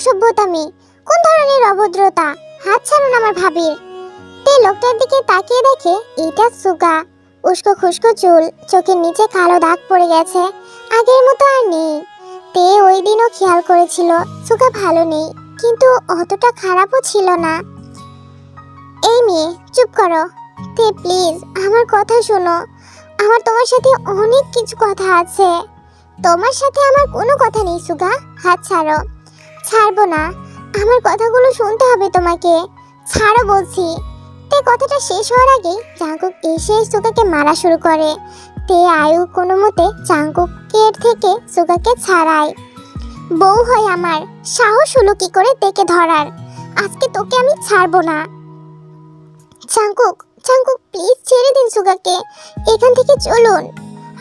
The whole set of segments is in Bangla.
অসভ্যতামি কোন ধরনের অভদ্রতা? হাত ছাড়ুন আমার ভাবির। তে লোকটার দিকে তাকিয়ে দেখে, এটা সুগা। উস্কো খুস্কো চুল, চোখের নিচে কালো দাগ পড়ে গেছে। আগের মতো আর নেই। তে ওই দিনও খেয়াল করেছিল, সুগা ভালো নেই, কিন্তু অতটা খারাপও ছিল না। এই মেয়ে, চুপ করো। তে, প্লিজ, আমার কথা শোনো। আমার তোমার সাথে অনেক কিছু কথা আছে। তোমার সাথে আমার কোনো কথা নেই, সুগা। হাত ছাড়ো। ছাড়বো না। আমার কথাগুলো শুনতে হবে তোমাকে। ছাড়ো বলছি। তে কথাটা শেষ হওয়ার আগেই জাঙ্কুক এসে সুগাকে মারা শুরু করে। তে আয়ু কোনো মতে জাঙ্কুকের থেকে সুগাকে ছাড়ায়। বউ হয় আমার, সাহস হলো কি করে তেকে ধরার। আজকে তোকে আমি ছাড়বো না। চাঙ্কুক চাঙ্কুক প্লিজ ছেড়ে দিন সুগাকে। এখান থেকে চলুন।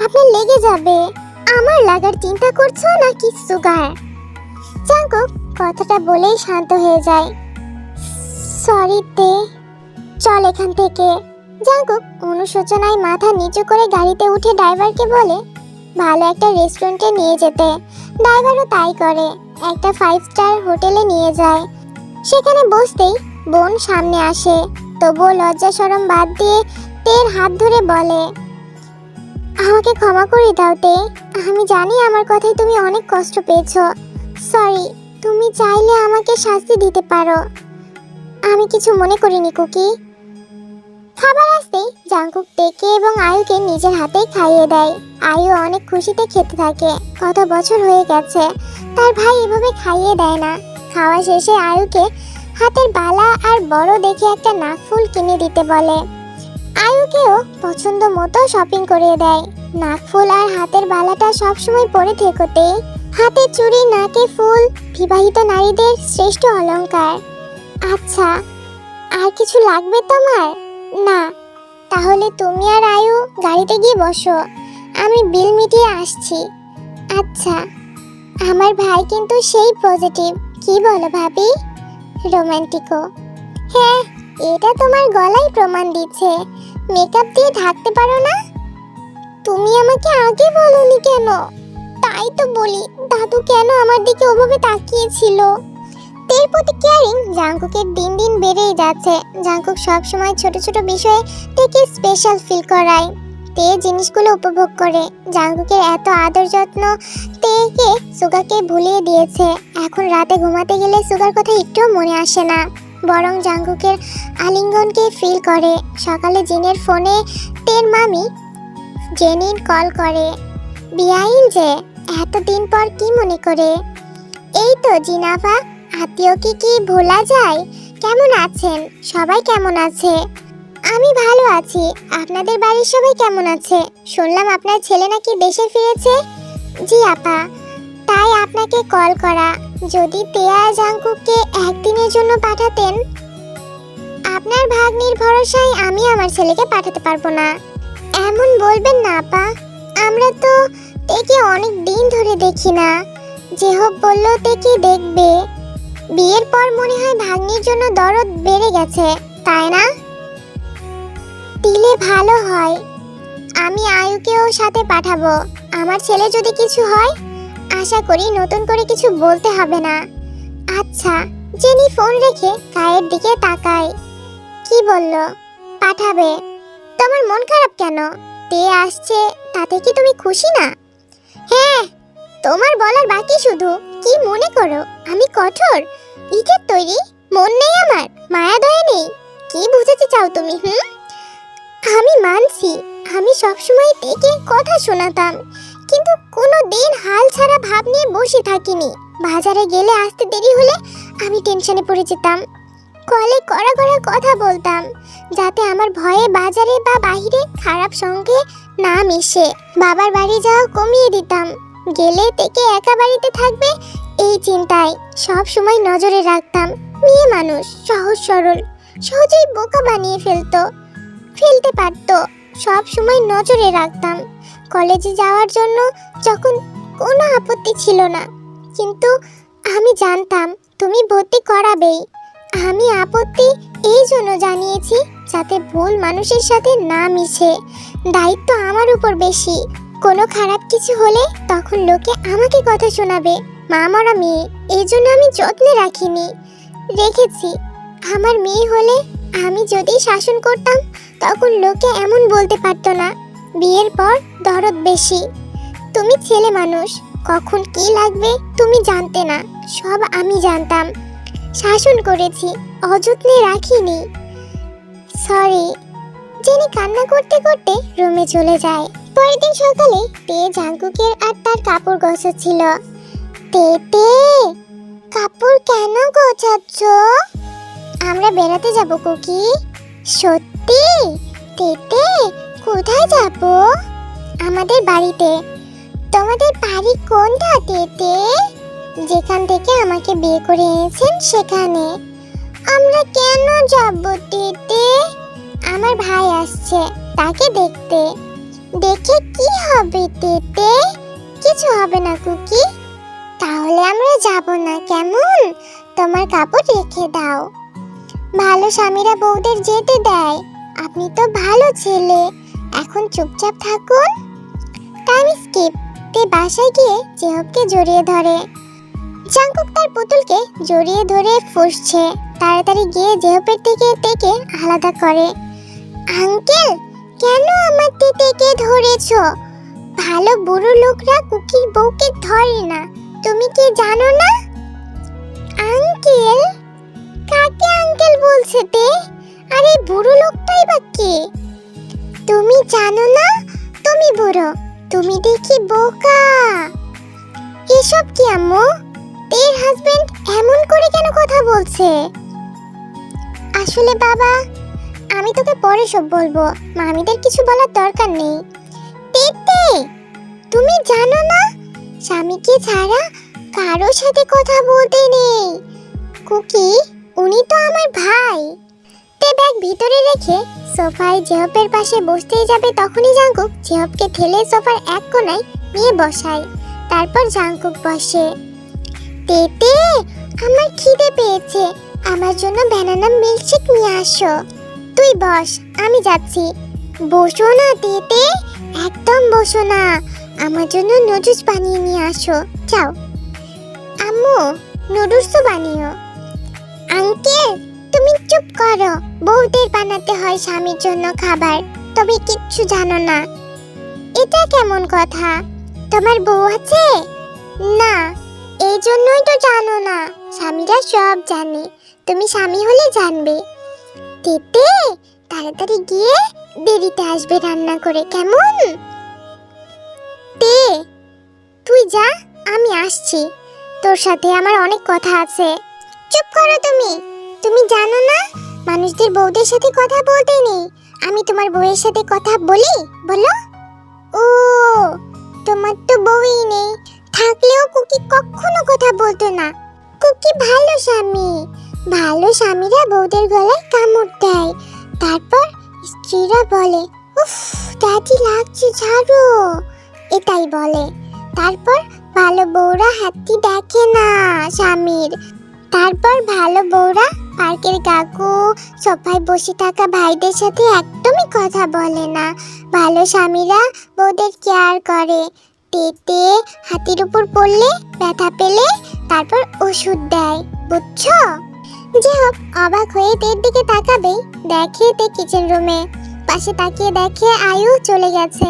আপনার লেগে যাবে। আমার লাগার চিন্তা করছ নাকি সুগার? চাঙ্কুক কথাটা বলেই শান্ত হয়ে যায়। সরি তে, চল এখান থেকে। জাঙ্কুক অনুশোচনায় মাথা নিচু করে গাড়িতে উঠে ড্রাইভারকে বলে, ভালো একটা রেস্টুরেন্টে নিয়ে যেতে। ড্রাইভারও তাই করে, একটা ফাইভ স্টার হোটেলে নিয়ে যায়। সেখানে বসতেই বোন সামনে আসে, তবুও লজ্জা সরম বাদ দিয়ে তের হাত ধরে বলে, আমাকে ক্ষমা করে দাও তে। আমি জানি আমার কথায় তুমি অনেক কষ্ট পেয়েছ। সরি, তুমি চাইলে আমাকে শাস্তি দিতে পারো। আমি কিছু মনে করিনি, কুকি। খাবার আসতেই জাঙ্কুক তেকে এবং আয়ুকে নিজের হাতেই খাইয়ে দেয়। আয়ু অনেক খুশিতে খেতে থাকে। কত বছর হয়ে গেছে, তার ভাই এভাবে খাইয়ে দেয় না। খাওয়া শেষে আয়ুকে হাতের বালা আর বড় দেখে একটা নাকফুল কিনে দিতে বলে। আয়ুকেও পছন্দ মতো শপিং করিয়ে দেয়। নাকফুল আর হাতের বালাটা সবসময় পরে থেকোতে হাতে চুড়ি, নাকে ফুল, বিবাহিত নারীদের শ্রেষ্ঠ অলঙ্কার আচ্ছা আর কিছু লাগবে তোমার? না, তাহলে তুমি আর আয়ু গাড়িতে গিয়ে বসো, আমি বিল মিটিয়ে আসছি। আচ্ছা আমার ভাই কিন্তু সেই পজিটিভ কি বলো ভাবি? রোমান্টিকো হ্যাঁ এটা তোমার গলায় প্রমাণ দিচ্ছে মেকআপ দিয়ে ঢাকতে পারো না? তুমি আমাকে আগে বলনি কেন? তাই তো বলি, দাদু কেন আমার দিকে ওভাবে তাকিয়েছিল? তের প্রতি কেয়ারিং জাঙ্কুকের দিন দিন বেড়েই যাচ্ছে। জাঙ্কুক সবসময় ছোট ছোট বিষয়ে তেকে স্পেশাল ফিল করায়। তে জিনিসগুলো উপভোগ করে। জাঙ্কুকের এত আদর যত্ন তেকে সুগাকে ভুলিয়ে দিয়েছে। এখন রাতে ঘুমাতে গেলে সুগার কথা একটুও মনে আসে না। বরং জাঙ্কুকের আলিঙ্গনকে ফিল করে। সকালে জিনের ফোনে তের মামি জেনিন কল করে। বিয়াইন যে এতদিন পর কি মনে করে? এই তো জিনাফা, আত্মীয় কি কি ভোলা যায়? কেমন আছেন? সবাই কেমন আছে? আমি ভালো আছি। আপনাদের বাড়ির সবাই কেমন আছে? শুনলাম আপনার ছেলে নাকি দেশে ফিরেছে? জি, আপা। তাই আপনাকে কল করা। যদি তেয়া জাঙ্কুককে একদিনের জন্য পাঠাতেন? আপনার ভাগ্নির ভরসায় আমি আমার ছেলেকে পাঠাতে পারব না। এমন বলবেন না, আপা। আমরা তো তেকে অনেক দিন ধরে দেখি না। যে হোক বলল তেকে দেখবে। বিয়ের পর মনে হয় ভাগ্নির জন্য দরদ বেড়ে গেছে, তাই না? দিলে ভালো হয়। আমি আয়ুকেও সাথে পাঠাবো। আমার ছেলে যদি কিছু হয়, আশা করি নতুন করে কিছু বলতে হবে না। আচ্ছা জেনি ফোন রেখে গায়ের দিকে তাকায়। কি বলল? পাঠাবে। তোমার মন খারাপ কেন? তে আসছে, তাতে কি তুমি খুশি না? হ্যাঁ তোমার বলার বাকি শুধু কি মনে করো? আমি কঠোর। ইটের তৈরি? মন নেই আমার। মায়া দয়া নেই। কি বুঝাতে চাও তুমি, হুম? আমি মানছি। আমি সবসময় তেকে কথা শোনাতাম। কিন্তু কোনো দিন হাল ছাড়া ভাব নিয়ে বসে থাকিনি। বাজারে গেলে আসতে দেরি হলে আমি টেনশনে পড়ে যেতাম। কলে কড়া কড়া কথা বলতাম, যাতে আমার ভয়ে বাজারে বা বাইরে খারাপ সঙ্গে না মিশে। বাবার বাড়ি যাওয়া কমিয়ে দিতাম। গেলে থেকে একা বাড়িতে থাকবে, এই চিন্তায় সব সময় নজরে রাখতাম। মেয়ে মানুষ, সহজ সরল, সহজেই বোকা বানিয়ে ফেলতো, ফেলতে পারতো। সব সময় নজরে রাখতাম। কলেজে যাওয়ার জন্য যখন কোনো আপত্তি ছিল না, কিন্তু আমি জানতাম তুমি ভর্তি করাবেই। আমি আপত্তি এই জন্য জানিয়েছি যাতে ভুল মানুষের সাথে না মিশে। দায়িত্ব আমার উপর বেশি। কোনো খারাপ কিছু হলে তখন লোকে আমাকে কথা শোনাবে। মা মরা মেয়ে, এই জন্য আমি যত্নে রাখিনি। রেখেছি। আমার মেয়ে হলে আমি যদি শাসন করতাম, তখন লোকে এমন বলতে পারতো না। বিয়ের পর দরদ বেশি। তুমি ছেলে মানুষ, কখন কি লাগবে তুমি জানতে না। সব আমি জানতাম। শাসন করেছি, অযত্নে রাখিনি। সরি জেনি কান্না করতে করতে রুমে চলে যায়। পরের দিন সকালে তে জাঙ্কুকের আর তার কাপড় গোছাচ্ছিল তে তে, কাপড় কেন গোছাচ্ছ আমরা বেড়াতে যাব, কুকি। সত্যি? তেতে কোথায় যাব? আমাদের বাড়িতে। তোমাদের বাড়ি কোনটা তেতে যেখান থেকে আমাকে বিয়ে করে এনেছেন সেখানে। আমরা কেন যাব তেতে আমার ভাই আসছে, তাকে দেখতে। দেখে কি হবে তেতে কিছু হবে না, কুকি। তাহলে আমরা যাব না, কেমন? তোমার কাপড় রেখে দাও। ভালো স্বামীরা বউদের যেতে দেয়। আপনি তো ভালো ছেলে। এখন চুপচাপ থাকুন। টাইম স্কিপ তে বাসায় গিয়ে জেহবকে জড়িয়ে ধরে। জাঙ্কুক তার পুতুলকে জড়িয়ে ধরে ফুসছে। তাড়াতাড়ি গিয়ে জেহবের থেকে তেকে আলাদা করে, আঙ্কেল, কেন আমার তেকে ধরেছো? ভালো বুড়ো লোকরা কুকির বউকে ধরে না, তুমি কি জানো না? আঙ্কেল? কাকে আঙ্কেল বলছে তে আরে বুড়ো লোকটাই বা কে? তুমি জানো না? তুমি বুড়ো, তুমি দেখি বোকা। এসব কি আম্মু? তের হাজবেন্ড এমন করে কেন কথা বলছে? আসলে বাবা, আমি তোকে পরে সব বলব। মামিদের কিছু বলার দরকার নেই। তেতে তুমি জানো না, স্বামীকে ছাড়া কারোর সাথে কথা বলতে নেই। কুকি, উনি তো আমার ভাই। তে, ব্যাগ ভিতরে রেখে সোফায় জেহপের পাশে বসতেই যাবে তখনই জাঙ্কুক জেহপকে ঠেলে সোফার এক কোণায় নিয়ে বসায়। তারপর জাঙ্কুক বসে। তেতে আমার খিদে পেয়েছে। আমার জন্য ব্যানানা মিল্কশেক নিয়ে আসো। তুই বস, আমি যাচ্ছি। বসো না, তেতে। একদম বসো না। আমার জন্য নুডলস বানিয়ে নিয়ে আসো। যাও। আম্মু নুডলস তো বানিও। আঙ্কেল, তুমি চুপ করো। বউদের বানাতে হয় স্বামীর জন্য খাবার। তবে কিচ্ছু জানো না। এটা কেমন কথা? তোমার বউ আছে? না। জন্যই তো জানো না, স্বামীরা সব জানে। তুমি স্বামী হলে জানবে। তেতে, তাড়াতাড়ি গিয়ে দেরিতে আসবে রান্না করে, কেমন? তে, তুই যা, আমি আসছি। তোর সাথে আমার অনেক কথা আছে। চুপ করো তুমি। তুমি জানো না, মানুষদের বউদের সাথে কথা বলতে নেই। আমি তোমার বউয়ের সাথে কথা বলি, বলো? ও, তোমার তো বউই নেই। থাকলেও কুকি কখনো কথা বলতো না। কুকি ভালো স্বামী। ভালো স্বামীরা বউদের গলায় কামড় দেয়। তারপর স্ত্রীরা বলে, উফ, দাদি লাগছে ছাড়ো এটাই বলে। তারপর ভালো বউরা হাতি দেখে না স্বামীর। তারপর ভালো বউরা পার্কের কাকু, সোফায় বসে থাকা ভাইদের সাথে একদমই কথা বলে না। ভালো স্বামীরা বউদের কেয়ার করে। তেতে হাতির উপর পড়লে ব্যথা পেলে তারপর ওষুধ দেয়, বুঝছ? যে হোক অবাক হয়ে তের দিকে তাকাবে, দেখে তে কিচেন রুমে পাশে তাকিয়ে দেখে আয়ু চলে গেছে।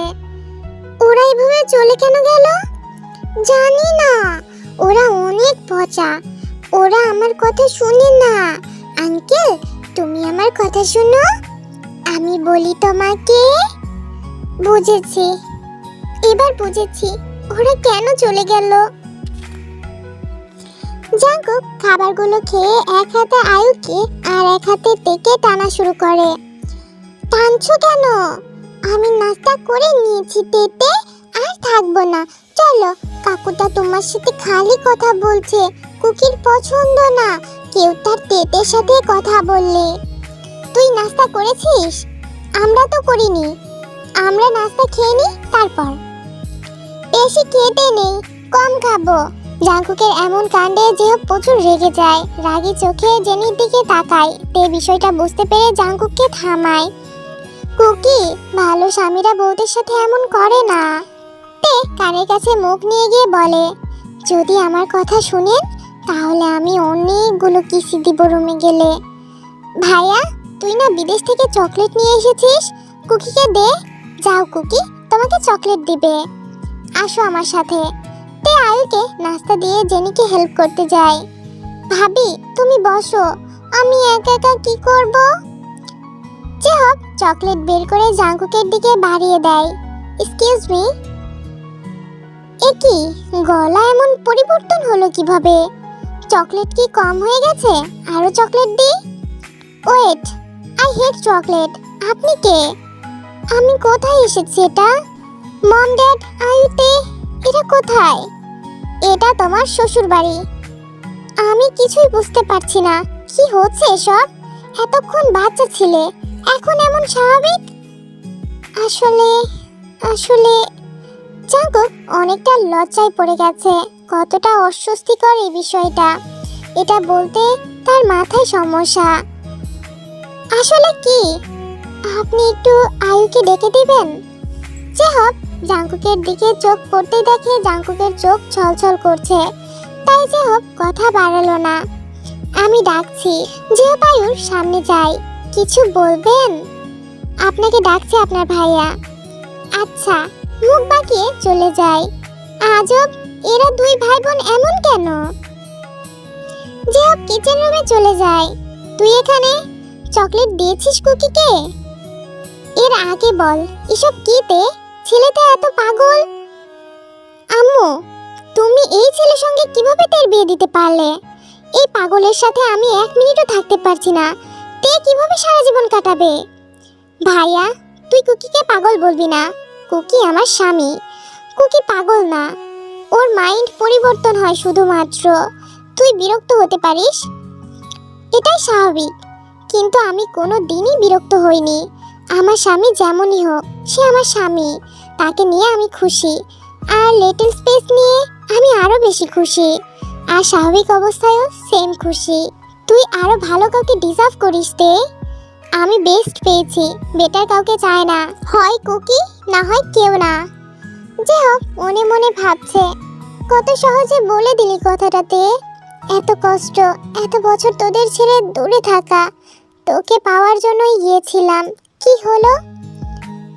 ওরা এভাবে চলে কেন গেল? জানি না। ওরা অনেক পচা। ওরা আমার কথা শুনে না। আঙ্কেল, তুমি আমার কথা শুনো? আমি বলি তোমাকে। বুঝেছি। এবার বুঝেছি ওরা কেন চলে গেল। জাঙ্কুক খাবারগুলো খেয়ে এক হাতে আয়ুকে আর এক হাতে টেকে টানা শুরু করে। টানছো কেন? আমি নাস্তা করে নিয়েছি তেতে আর থাকব না। চলো, কাকুটা তোমার সাথে খালি কথা বলছে, কুকির পছন্দ না। কেউ তার তেতের সাথে কথা বললে। তুই নাস্তা করেছিস? আমরা তো করিনি। আমরা নাস্তা খেয়ে নিই, তারপর। বেশি খেতে নেই, কম খাব। জাঙ্কুকের এমন কাণ্ডে যে প্রচুর রেগে যায়। রাগী চোখে জেনির দিকে তাকায়, তে বিষয়টা বুঝতে পেরে জাঙ্কুককে থামায়। কুকি, ভালো স্বামীরা বউদের সাথে এমন করে না। তে কানের কাছে মুখ নিয়ে গিয়ে বলে, যদি আমার কথা শুনেন, তাহলে আমি অনেকগুলো কিসি দিব রুমে গেলে। ভাইয়া, তুই না বিদেশ থেকে চকলেট নিয়ে এসেছিস? কুকিকে দে। যাও কুকি, তোমাকে চকলেট দিবে। আসো আমার সাথে। তে আয়ুকে নাস্তা দিয়ে জেনিকে হেল্প করতে যায় ভাবি, তুমি বসো। আমি একা একা কি করব? যে হোক, চকলেট বের করে জাঙ্কুকের দিকে বাড়িয়ে দেয়। এক্সকিউজ মি এ কি, গলা এমন পরিবর্তন হলো কীভাবে? চকলেট কি কম হয়ে গেছে? আরও চকলেট দিই? ওয়েট আই হেট চকলেট আপনি কে? আমি কোথায় এসেছি এটা? মম ড্যাড আয়ুতে এটা কোথায়? এটা তোমার শ্বশুর বাড়ি আমি কিছুই বুঝতে পারছি না। কি হচ্ছে এসব? এতক্ষণ বাচ্চা ছিলে, এখন এমন স্বাভাবিক? আসলে আসলে জাগক অনেকটা লজ্জায় পড়ে গেছে। কতটা অস্বস্তিকর এই বিষয়টা। এটা বলতে তার মাথায় সমস্যা। আসলে কি? আপনি একটু আয়ুকে ডেকে দিবেন? যে হোক জাঙ্কুকের দিকে চোখ পড়তেই দেখে জাঙ্কুকের চোখ ছলছল করছে। তাই যে হোক, কথা বাড়ালো না। আমি ডাকছি আয়ুর সামনে যাই। কিছু বলবেন? আপনাকে ডাকছে আপনার ভাইয়া। আচ্ছা মুখ বাঁকিয়ে চলে যায় আজব, এরা দুই ভাই বোন এমন কেন? হোক কিচেন রুমে চলে যায়। তুই এখানে? চকলেট দিয়েছিস কুকিকে? এর আগে বল, এসব কিতে ছেলেটা এত পাগল? আম্মু, তুমি এই ছেলের সঙ্গে কীভাবে তার বিয়ে দিতে পারলে? এই পাগলের সাথে আমি এক মিনিটও থাকতে পারছি না। তে কীভাবে সারা জীবন কাটাবে? ভাইয়া, তুই কুকিকে পাগল বলবি না। কুকি আমার স্বামী। কুকি পাগল না। ওর মাইন্ড পরিবর্তন হয় শুধুমাত্র। তুই বিরক্ত হতে পারিস? এটাই স্বাভাবিক। কিন্তু আমি কোনো দিনই বিরক্ত হইনি। আমার স্বামী যেমনই হোক, সে আমার স্বামী। তাকে নিয়ে আমি খুশি। আর লিটল স্পেস নিয়ে আমি আরও বেশি খুশি। আর স্বাভাবিক অবস্থায়ও সেম খুশি। তুই আরও ভালো কাউকে ডিজার্ভ করিস তে। আমি বেস্ট পেয়েছি। বেটার কাউকে চায় না। হয় কুকি, না হয় কেউ না। যে হোক, মনে মনে ভাবছে। কত সহজে বলে দিলি কথাটাতে এত কষ্ট, এত বছর তোদের ছেড়ে দূরে থাকা। তোকে পাওয়ার জন্যই গিয়েছিলাম। কি হলো?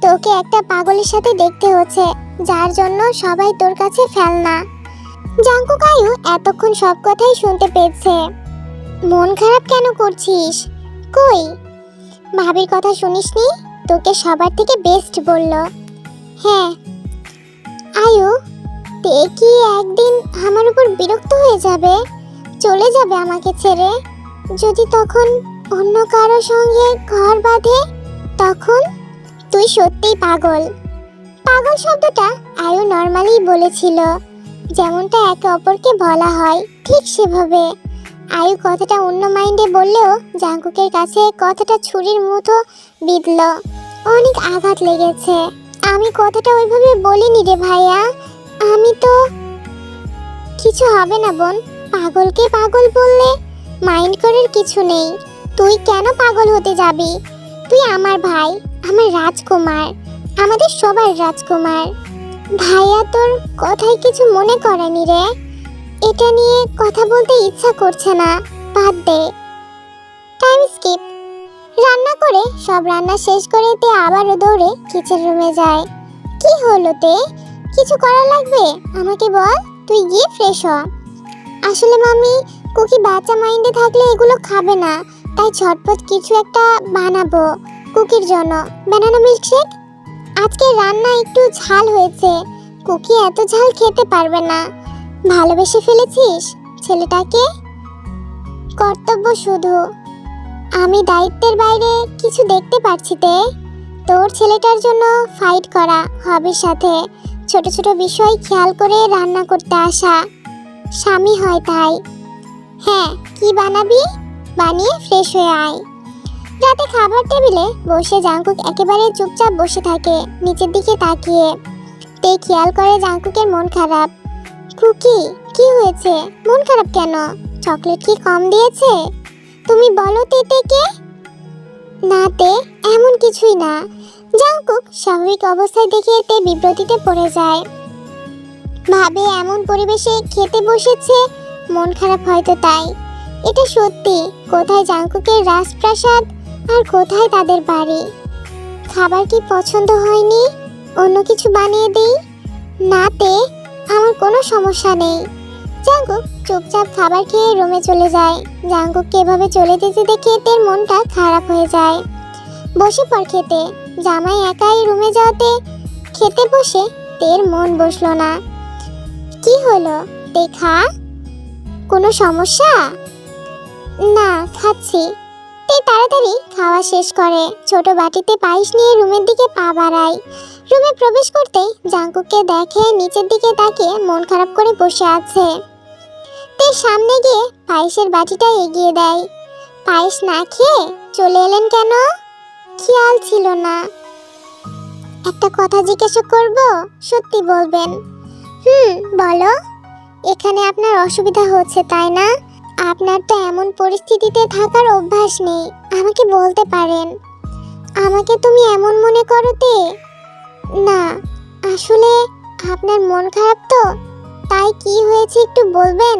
তোকে একটা পাগলের সাথে দেখতে হচ্ছে, যার জন্য সবাই তোর কাছে ফেলনা। জাঙ্কু কায়ু এতক্ষণ সব কথাই শুনতে পেয়েছে। মন খারাপ কেন করছিস? কই? ভাবির কথা শুনিসনি? তোকে সবার থেকে বেস্ট বলল। হ্যাঁ। আয়ু তে কি একদিন আমার উপর বিরক্ত হয়ে যাবে? চলে যাবে আমাকে ছেড়ে? যদি তখন অন্য কারও সঙ্গে ঘর বাঁধে, তখন? তুই সত্যিই পাগল। পাগল শব্দটা আয়ু নর্মালি বলেছিল। যেমনটা একে অপরকে বলা হয়, ঠিক সেভাবে। আয়ু কথাটা অন্য মাইন্ডে বললেও জাঙ্কুকের কাছে কথাটা ছুরির মতো বিঁধল। অনেক আঘাত লেগেছে। আমি কথাটা ওইভাবে বলিনি রে ভাইয়া। আমি তো কিছু হবে না বোন। পাগলকে পাগল বললে মাইন্ড করার কিছু নেই। তুই কেন পাগল হতে যাবি? তুই আমার ভাই। আমার রাজকুমার, আমাদের সবার রাজকুমার। ভাইয়া তোর কথায় কিছু মনে করেনি রে। এটা নিয়ে কথা বলতে ইচ্ছা করছে না, বাদ দে। টাইম স্কিপ রান্না করে, সব রান্না শেষ করে তে আবারও দৌড়ে কিচেন রুমে যায়। কি হলো তে? কিছু করা লাগবে? আমাকে বল, তুই গিয়ে ফ্রেশ হ। আসলে মামি, কুকি বাচ্চা মাইন্ডে থাকলে এগুলো খাবে না, তাই ঝটপট কিছু একটা বানাবো। কুকির জন্য। ব্যানানা মিল্কশেক আজকে রান্না একটু ঝাল হয়েছে। কুকি এত ঝাল খেতে পারবে না। ভালোবেসে ফেলেছিস? ছেলেটাকে? কর্তব্য শুধু। আমি দায়িত্বের বাইরে কিছু দেখতে পারছি তে। তোর ছেলেটার জন্য ফাইট করা হবির সাথে। ছোট ছোট বিষয় খেয়াল করে রান্না করতে আসা। স্বামী হয় তাই। হ্যাঁ কি বানাবি? বানিয়ে ফ্রেশ হয়ে আয়। রাতে খাবার টেবিলে বসে জাঙ্কুক একেবারে চুপচাপ বসে থাকে, নিচের দিকে তাকিয়ে। তে খেয়াল করে জাঙ্কুকের মন খারাপ। কুকি, কি হয়েছে? মন খারাপ কেন? চকলেট কি কম দিয়েছে? তুমি বলো তেতেকে না তে, এমন কিছুই না। জাঙ্কুক স্বাভাবিক অবস্থায় দেখে তে বিব্রতিতে পড়ে যায়। ভাবে এমন পরিবেশে খেতে বসেছে? মন খারাপ হয়তো তাই। এটা সত্যি। কোথায় জাঙ্কুকের রাজপ্রাসাদ? আর কোথায় তাদের বাড়ি? খাবার কি পছন্দ হয়নি? অন্য কিছু বানিয়ে দিই? নাতে আমার কোনো সমস্যা নেই। জাঙ্কুক চুপচাপ খাবার খেয়ে রুমে চলে যায়। জাঙ্কুককে এভাবে চলে যেতে দেখে তের মনটা খারাপ হয়ে যায়। বসে পর খেতে। জামাই একাই রুমে যাওয়াতে খেতে বসে তের মন বসল না। কি হলো? দেখা কোনো সমস্যা? না, খাচ্ছি। তে তাড়াতাড়ি খাওয়া শেষ করে। ছোট বাটিতে পায়েস নিয়ে রুমের দিকে পা বাড়ায়। রুমে প্রবেশ করতেই জাঙ্কুককে দেখে নিচের দিকে তাকিয়ে মন খারাপ করে বসে আছে। তে সামনে গিয়ে পায়েসের বাটিটা এগিয়ে দেয়। পায়েস না খেয়ে চলে এলেন কেন? খেয়াল ছিল না। একটা কথা জিজ্ঞাসা করব, সত্যি বলবেন? হুম, বলো। এখানে আপনার অসুবিধা হচ্ছে, তাই না? আপনার তো এমন পরিস্থিতিতে থাকার অভ্যাস নেই, আমাকে বলতে পারেন। আমাকে তুমি এমন মনে করো তে? না, আসলে আপনার মন খারাপ তো, তাই কি হয়েছে একটু বলবেন?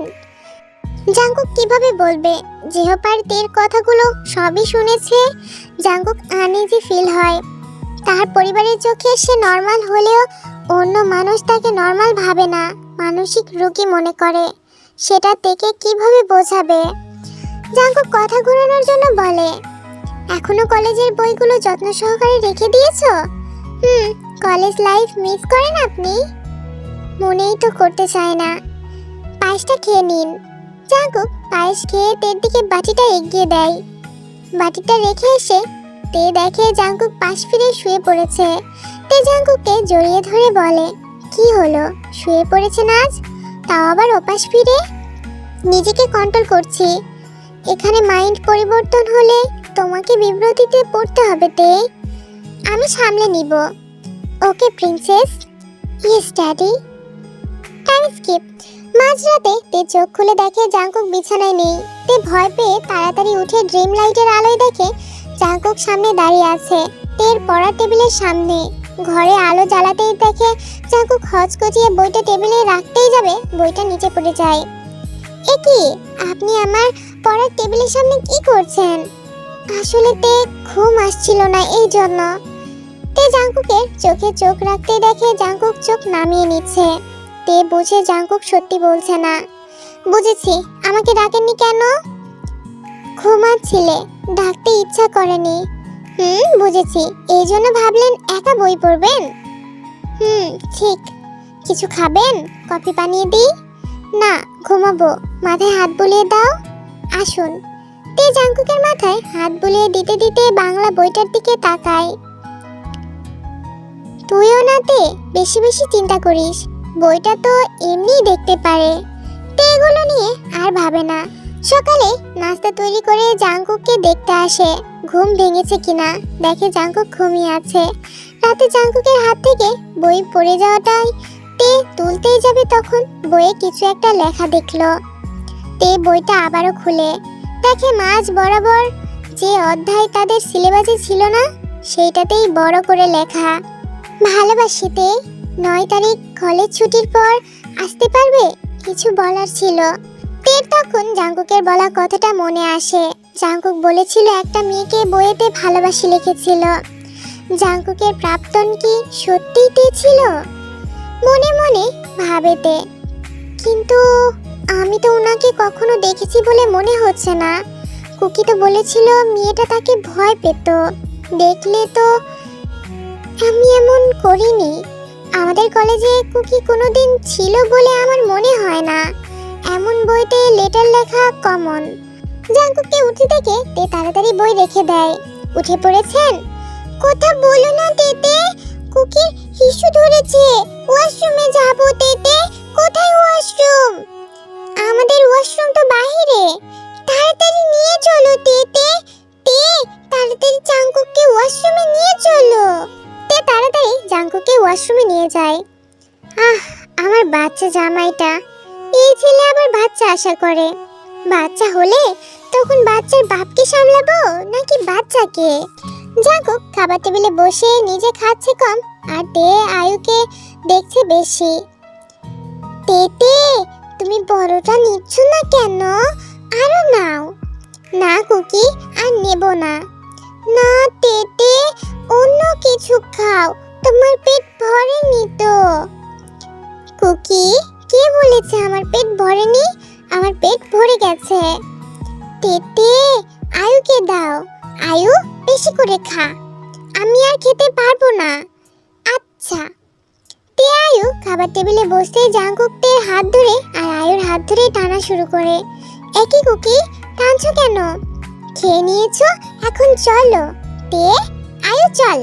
জাঙ্কুক কীভাবে বলবে? যেহপার তের কথাগুলো সবই শুনেছে, জাঙ্কুক আনইজি ফিল হয়। তার পরিবারের চোখে সে নর্মাল হলেও অন্য মানুষ তাকে নর্মাল ভাবে না, মানসিক রোগী মনে করে। সেটা থেকে কীভাবে বোঝাবে? জাঙ্কুক কথা ঘোরানোর জন্য বলে, এখনও কলেজের বইগুলো যত্ন সহকারে রেখে দিয়েছ? হুম, কলেজ লাইফ মিস করেন আপনি? মনেই তো করতে চায় না। পায়েসটা খেয়ে নিন। জাঙ্কুক পায়েস খেয়ে তের দিকে বাটিটা এগিয়ে দেয়। বাটিটা রেখে এসে তে দেখে জাঙ্কুক পাশ ফিরে শুয়ে পড়েছে। তে জাঙ্কুককে জড়িয়ে ধরে বলে, কি হলো? শুয়ে পড়েছেন আজ? তাও আবার ওপাশ ফিরে? নিজেকে কন্ট্রোল করছি। এখানে মাইন্ড পরিবর্তন হলে তোমাকে বিব্রতিতে পড়তে হবে, তে। আমি সামলে নিব। Okay princess yes daddy time skip মাঝরাতে তে চোখ খুলে দেখে জাঙ্কুক বিছানায় নেই। তে ভয় পেয়ে তাড়াতাড়ি উঠে ড্রিম লাইটের আলোয় দেখে জাঙ্কুক সামনে দাঁড়িয়ে আছে। তের পড়ার টেবিলের সামনে। ঘরে আলো জ্বালাতেই দেখে জাঙ্কুক হচকচিয়ে বইটা টেবিলে রাখতেই যাবে, বইটা নিচে পড়ে যায়। এ কি, আপনি আমার পড়ার টেবিলের সামনে কি করছেন? আসলে তে ঘুম আসছিল না এই জন্য। তে জাঙ্কুকের চোখে চোখ রাখতে দেখে জাঙ্কুক চোখ নামিয়ে নিচ্ছে। তে বুঝে জাঙ্কুক সত্যি বলছে না। বুঝেছি, আমাকে ডাকেননি কেন? ঘুমাচ্ছিলে, ডাকতে ইচ্ছা করেনি। হুম, বুঝেছি, এই জন্য ভাবলেন একা বই পড়বেন? হুম, ঠিক। কিছু খাবেন? কফি বানিয়ে দিই? না, ঘুমাবো। মাথায় হাত বুলিয়ে দাও। আসুন। তে জাঙ্কুকের মাথায় হাত বুলিয়ে দিতে দিতে বাংলা বইটার দিকে তাকায়। তুইও না তে, বেশি বেশি চিন্তা করিস। বইটা তো এমনিই দেখতে পারে। তে এগুলো নিয়ে আর ভাবে না। সকালে নাস্তা তৈরি করে জাঙ্কুককে দেখতে আসে। ঘুম ভেঙেছে কিনা? দেখে জাঙ্কুক ঘুমিয়ে আছে। রাতে জাঙ্কুকের হাত থেকে বই পড়ে যাওয়াটাই তে তুলতেই যাবে তখন। বইয়ে কিছু একটা লেখা দেখল। তে বইটা আবারও খুলে। দেখে মাঝ বরাবর যে অধ্যায় তাদের সিলেবাসে ছিল না, সেইটাতেই বড় করে লেখা। ভালোবাসিতে নয় তারিখ কলেজ ছুটির পর আসতে পারবে? কিছু বলার ছিল। তের তখন জাঙ্কুকের বলা কথাটা মনে আসে। জাঙ্কুক বলেছিল একটা মেয়েকে বইয়েতে ভালোবাসি লিখেছিল। জাঙ্কুকের প্রাক্তন কি সত্যিই তে ছিল? মনে মনে ভাবেতে। কিন্তু আমি তো ওনাকে কখনো দেখেছি বলে মনে হচ্ছে না। কুকি তো বলেছিল মেয়েটা তাকে ভয় পেত। দেখলে তো আমি এমন করিনি। আমাদের কলেজে কুকি কোনোদিন ছিল বলে আমার মনে হয় না। এমন বইতে লেটার লেখা কমন। জাঙ্কুককে উঠে দেখে তে তাড়াতাড়ি বই রেখে দেয়। উঠে পড়েছেন? কথা বলো না, তেতে। কুকির হিসু ধরেছে। ওয়াশরুমে যাব তেতে। কোথায় ওয়াশরুম? আমাদের ওয়াশরুম তো বাইরে তাড়াতাড়ি নিয়ে চলো তেতে। তে, তাড়াতাড়ি জাঙ্কুককে ওয়াশরুমে নিয়ে চলো। তে তাড়াতাড়ি জাঙ্কুককে ওয়াশরুমে নিয়ে যায়। আহ, আমার বাচ্চা জামাইটা। এই ছেলে আবার বাচ্চা আশা করে। বাচ্চা হলে তখন বাচ্চার বাপকে সামলাবো নাকি বাচ্চাকে? জাঙ্কুক খাবার টেবিলে বসে নিজে খাচ্ছে কম। আর দে আয়ুকে দেখছে বেশি। তেতে, তুমি বড়টা নিচ্ছ না কেন? আরও নাও। না কুকি, আর নেব না। না তেতে, অন্য কিছু খাও। তোমার পেট ভরেনি তো। কুকি, কে বলেছে আমার পেট ভরেনি? আমার পেট ভরে গেছে। তেতে, আয়ুকে দাও। আয়ু, বেশি করে খা। আমি আর খেতে পারব না। আচ্ছা। তে আয়ু খাবার টেবিলে বসতেই জাঙ্কুকদের হাত ধরে আর আয়ুর হাত ধরে টানা শুরু করে। একই কুকি, টানছো কেন? খেয়ে নিয়েছো? এখন চলো। তে, আয়ু চল।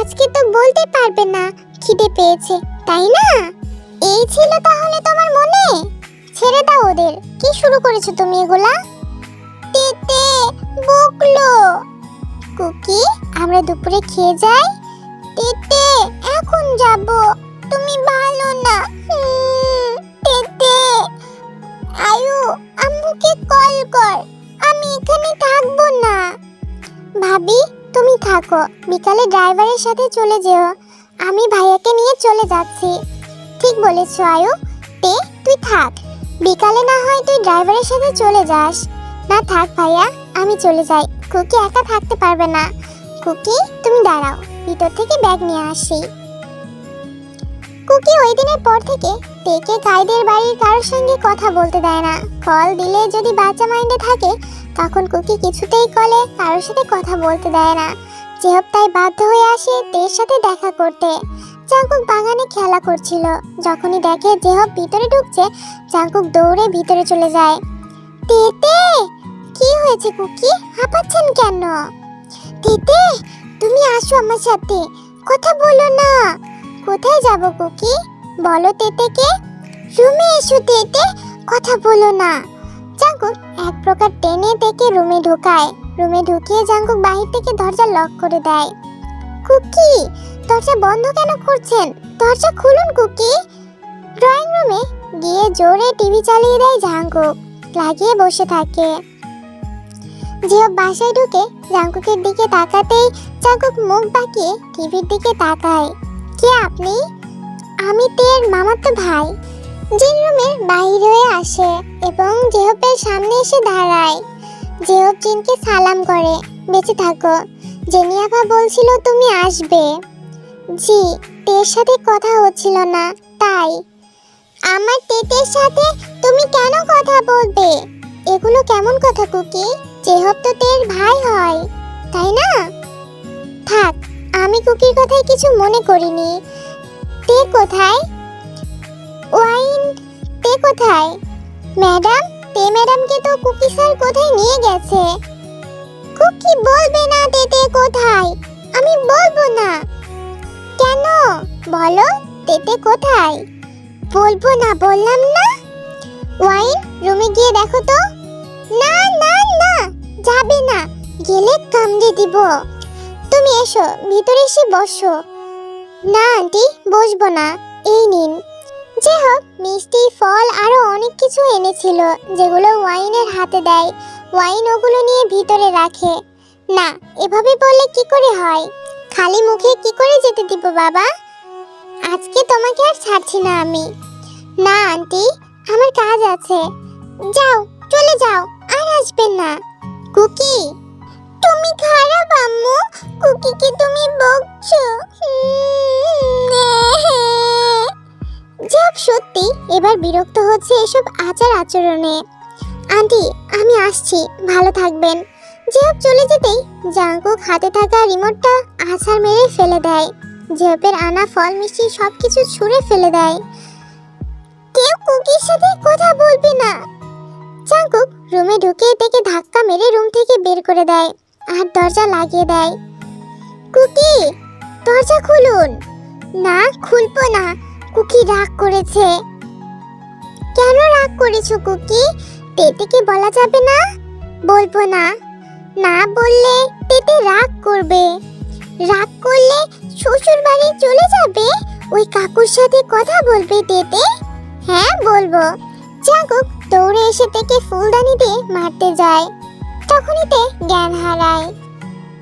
আজকে তো বলতে পারবে না, খিদে পেয়েছে, তাই না? এই ছিল তাহলে তোমার মনে? ছেড়ে দাও ওদের। কি শুরু করেছ তুমি এগুলা? তেতে বকলো। কুকি, আমরা দুপুরে খেয়ে যাই। এখন যাব। তুমি ভালো না। তেতে আয়ু, আম্মুকে কল কর। আমি এখানে থাকব না। ভাবি, তুমি থাকো। বিকালে ড্রাইভারের সাথে চলে যেও। আমি ভাইয়াকে নিয়ে চলে যাচ্ছি। ঠিক বলেছ, আয়ু। তে, তুই থাক। বিকালে না হয় তুই ড্রাইভারের সাথে চলে যাস। না থাক ভাইয়া, আমি চলে যাই। কুকি একা থাকতে পারবে না। কুকি, তুমি দাঁড়াও। ভিতর থেকে ব্যাগ নিয়ে আসি। কুকি ওই দিনের পর থেকে তেকে কাইদের বাড়ির কারোর সঙ্গে কথা বলতে দেয় না। কল দিলে যদি বাচ্চা মাইন্ডে থাকে, তখন কুকি কিছুতেই কলে কারোর সাথে কথা বলতে দেয় না। যেহব তাই বাধ্য হয়ে আসে তের সাথে দেখা করতে। জাঙ্কুক বাগানে খেলা করছিল। যখনই দেখে জেহব ভিতরে ঢুকছে জাঙ্কুক দৌড়ে ভিতরে চলে যায়। তেতে, কি হয়েছে কুকি? হাঁপাচ্ছেন কেন? তেতে তুমি আসো আমার সাথে। কথা বলো না। কোথায় যাব কুকি? বলো তেতেকে। রুমে এসো তেতে। কথা বলো না। জাঙ্কুক এক প্রকার টেনে তেকে রুমে ঢোকায়। রুমে ঢুকিয়ে জাঙ্কুক বাহির থেকে দরজা লক করে দেয়। কুকি, দরজা বন্ধ কেন করছেন? দরজা খুলুন কুকি। ড্রয়িং রুমে গিয়ে জোরে টিভি চালিয়ে দেয় জাঙ্কুক লাগিয়ে বসে থাকে। জিও বাসায় ঢুকে জাঙ্কুকের দিকে তাকাতেই জাঙ্কুক মুখ বাঁকিয়ে টিভির দিকে তাকায়। কে আপনি? আমি তের মামাতো ভাই। জিন রুমের বাহির হয়ে আসে এবং জেহবের সামনে এসে দাঁড়ায়। জেহব জিনকে সালাম করে, বেঁচে থাকো। জেনিয়াফা বলছিল তুমি আসবে। জি, তের সাথে কথা হচ্ছিল না, তাই। আমার তেতের সাথে তুমি কেন কথা বলবে? এগুলো কেমন কথা কুকি? জেহব তো তের ভাই হয়, তাই না? থাক, আমি কুকির কথায় কিছু মনে করিনি। তে কোথায়? ওয়াইন, তে কোথায়? ম্যাডাম, তে ম্যাডামকে তো কুকি স্যার কোথায় নিয়ে গেছে? কুকি বলবে না তেতে কোথায়। আমি বলব না। কেন? বলো তেতে কোথায়? বলব না, বললাম না। ওয়াইন, রুমে গিয়ে দেখো তো। না না না, যাবে না। গেলে কামড়ে দিব। তুমি এসো, ভিতরে এসে বসো। না, আন্টি, বসবো না। এই নিন। যে হোক, মিষ্টি, ফল আরও অনেক কিছু এনেছিল, যেগুলো ওয়াইনের হাতে দেয়। ওয়াইন ওগুলো নিয়ে ভিতরে রাখে। না, এভাবে বললে কি করে হয়? খালি মুখে কি করে যেতে দিব, বাবা? আজকে তোমাকে আর ছাড়ছি না আমি। না, আন্টি, আমার কাজ আছে। যাও, চলে যাও, আর আসবেন না। কুকি! তুমি খারাপ, আম্মু। কুকিকে তুমি বকছো। জব সত্যি, এবার বিরক্ত হচ্ছে এসব আচার আচরণে। আন্টি, আমি আসছি, ভালো থাকবেন। জেহব চলে যেতেই জাঙ্কুক হাতে থাকা রিমোটটা আছাড় মেরে ফেলে দেয়। জেহবের আনা ফল মিষ্টি সবকিছু ছুঁড়ে ফেলে দেয়। কেউ কুকির সাথে কথা বলবে না। জাঙ্কুক রুমে ঢুকে থেকে ধাক্কা মেরে রুম থেকে বের করে দেয়। আর দরজা লাগিয়ে দেয়। কুকি, দরজা খুলুন। না, খুলবো না, কুকি রাগ করেছে। কেন রাগ করেছ কুকি? তেতেকে বলা যাবে না? বলব না। না বললে তেতে রাগ করবে। রাগ করলে শ্বশুর বাড়ি চলে যাবে? ওই কাকুর সাথে কথা বলবে তেতে? হ্যাঁ বলব। জাগুক দৌড়ে এসে তেকে ফুলদানি দিয়ে মারতে যায়। তখনই তে জ্ঞান হারায়।